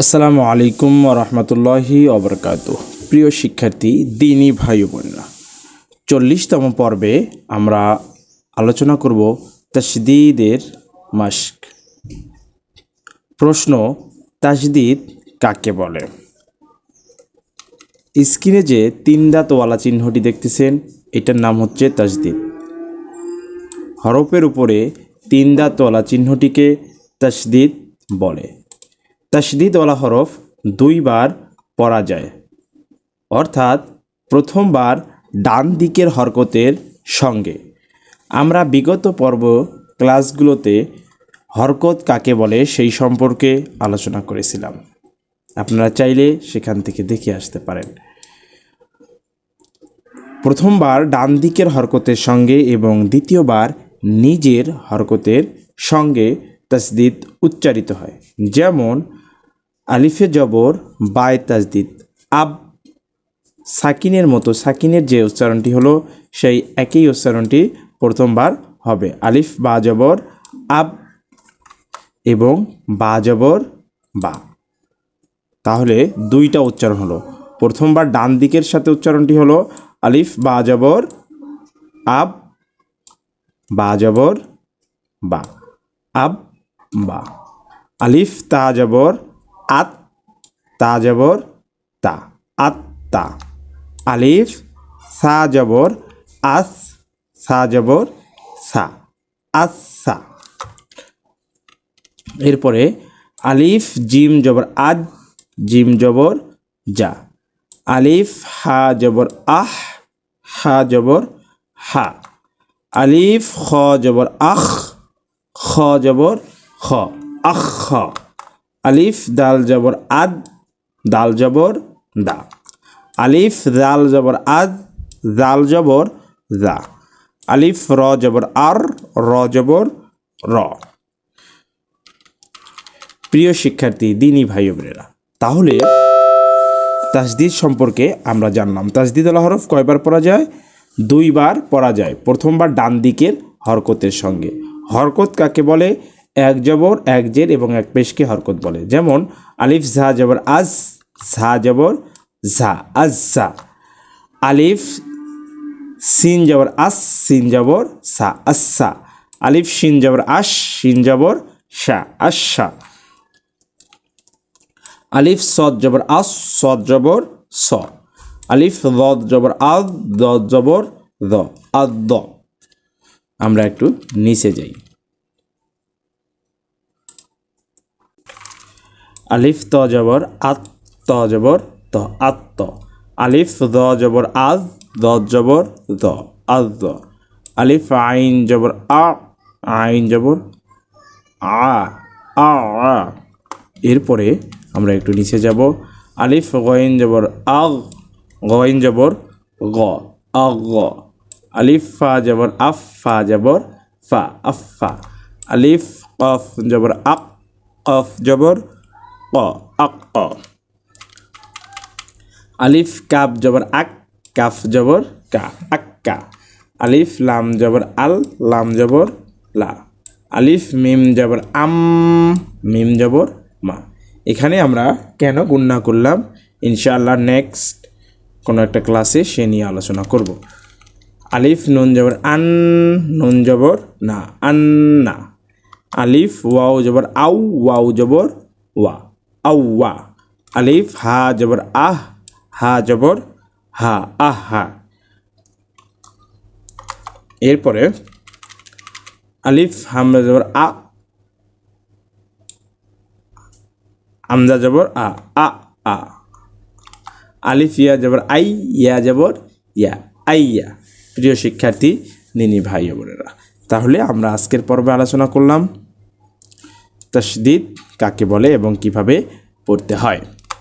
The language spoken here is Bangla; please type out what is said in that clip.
আসসালামু আলাইকুম রহমতুল্লাহি অবরকাত প্রিয় শিক্ষার্থী, দিনী ভাই বোনরা, চল্লিশতম পর্বে আমরা আলোচনা করব তাসদিদের মাস্ক। প্রশ্ন, তাসদিদ কাকে বলে? স্ক্রিনে যে তিন দাঁতওয়ালা চিহ্নটি দেখতেছেন, এটার নাম হচ্ছে তাসদিদ। হরফের উপরে তিন দাঁতওয়ালা চিহ্নটিকে তাসদিদ বলে। তাসদিদওয়ালা হরফ দুইবার পড়া যায়। অর্থাৎ প্রথমবার ডান দিকের হরকতের সঙ্গে। আমরা বিগত পর্ব ক্লাসগুলোতে হরকত কাকে বলে সেই সম্পর্কে আলোচনা করেছিলাম। আপনারা চাইলে সেখান থেকে দেখে আসতে পারেন। প্রথমবার ডান দিকের হরকতের সঙ্গে এবং দ্বিতীয়বার নিজের হরকতের সঙ্গে তাসদিদ উচ্চারিত হয়। যেমন আলিফে জবর, বায় তাজদিদ। আব সাকিনের মতো সাকিনের যে উচ্চারণটি হলো, সেই একই উচ্চারণটি প্রথমবার হবে। আলিফ, বা জবর, আব এবং বা জবর, বা। তাহলে দুইটা উচ্চারণ হলো। প্রথমবার ডান দিকের সাথে উচ্চারণটি হলো, আলিফ, বা জবর, আব, বা জবর, বা। আব, বা। আলিফ, তা, জবর আত, তা জবর, তা। আত্তা আলিফ, সা জবর, আস, সা জবর, সা। আচ্ছা এরপরে আলিফ, জিম জবর, আজ, জিম জবর, যা। আলিফ, হা জবর, আহ, হা জবর, হা। আলিফ, খ জবর, আখ, খ জবর, খ। আখ আলিফ, দাল, জবর, আদ, দাল, জবর, দা। আলিফ, দাল, জবর, আদ, দাল, জবর, দা। আলিফ, র, জবর, আর, র, জবর, র। প্রিয় শিক্ষার্থী, দিনী ভাই বোনেরা, তাহলে তাসদিদ সম্পর্কে আমরা জানলাম। তাসদিদ আল হরফ কয়বার পড়া যায়? দুইবার পড়া যায়। প্রথমবার ডান দিকের হরকতের সঙ্গে। হরকত কাকে বলে? এক জবর, এক জের এবং এক পেশকে হরকত বলে। যেমন, আলিফ, ঝা, জবর, আজ, ঝা, জবর, ঝা, আজ, ঝা। আলিফ, সিন, জবর, আস, সিন, জবর, সা আচ্ছা আলিফ, সিন, জবর আশ সিন, জবর শা আশা আলিফ, সদ, জবর, আস, সদ, জবর, স। আলিফ দদ জবর, আদ, দদ, জবর, দ, আদ, দ। আমরা একটু নিচে যাই। আলিফ ত জবর আত ত জবর ত আত্ত আলিফ দ জবর আজ, দ জবর দ, আজ দ। আলিফ আইন জবর আ, আইন জবর আ আ এরপরে আমরা একটু নিচে যাব। আলিফ গইন জবর আগ, গইন জবর গ, আগ। আলিফ ফা জবর আফ, ফা জবর ফা, আফা আলিফ কফ জবর আক কফ জবর ক, আক আলিফ কাপ জবর, আক, কাফ, জবর, কা আক্কা আলিফ, লাম, জবর, আল, লাম, জবর, লা। আলিফ, মিম, জবর, আম, মিম, জবর, মা। এখানে আমরা কেন গুণনা করলাম? ইনশাআল্লাহ নেক্সট কোনো একটা ক্লাসে সে নিয়ে আলোচনা করব। আলিফ, নুন, জবর, আন, নুন, জবর, না আন্না আলিফ, ওয়াও, জবর, আউ, ওয়াও, জবর, ওয়া। আউ ওয়া আলিফ, হা, জবর, আহ, হা, জবর, হা, আহ, হা। এরপরে আলিফ, হামজা, জবর, আ। আমজা জবর, আ আ আ। আলিফ, ইয়া, জবর, আই, ইয়া, জবর, ইয়া আইয়া প্রিয় শিক্ষার্থী, নিনি ভাই বোনেরা। তাহলে আমরা আজকের পর্বে আলোচনা করলাম। তসদিদ কাকে বলে এবং কীভাবে পড়তে হয়।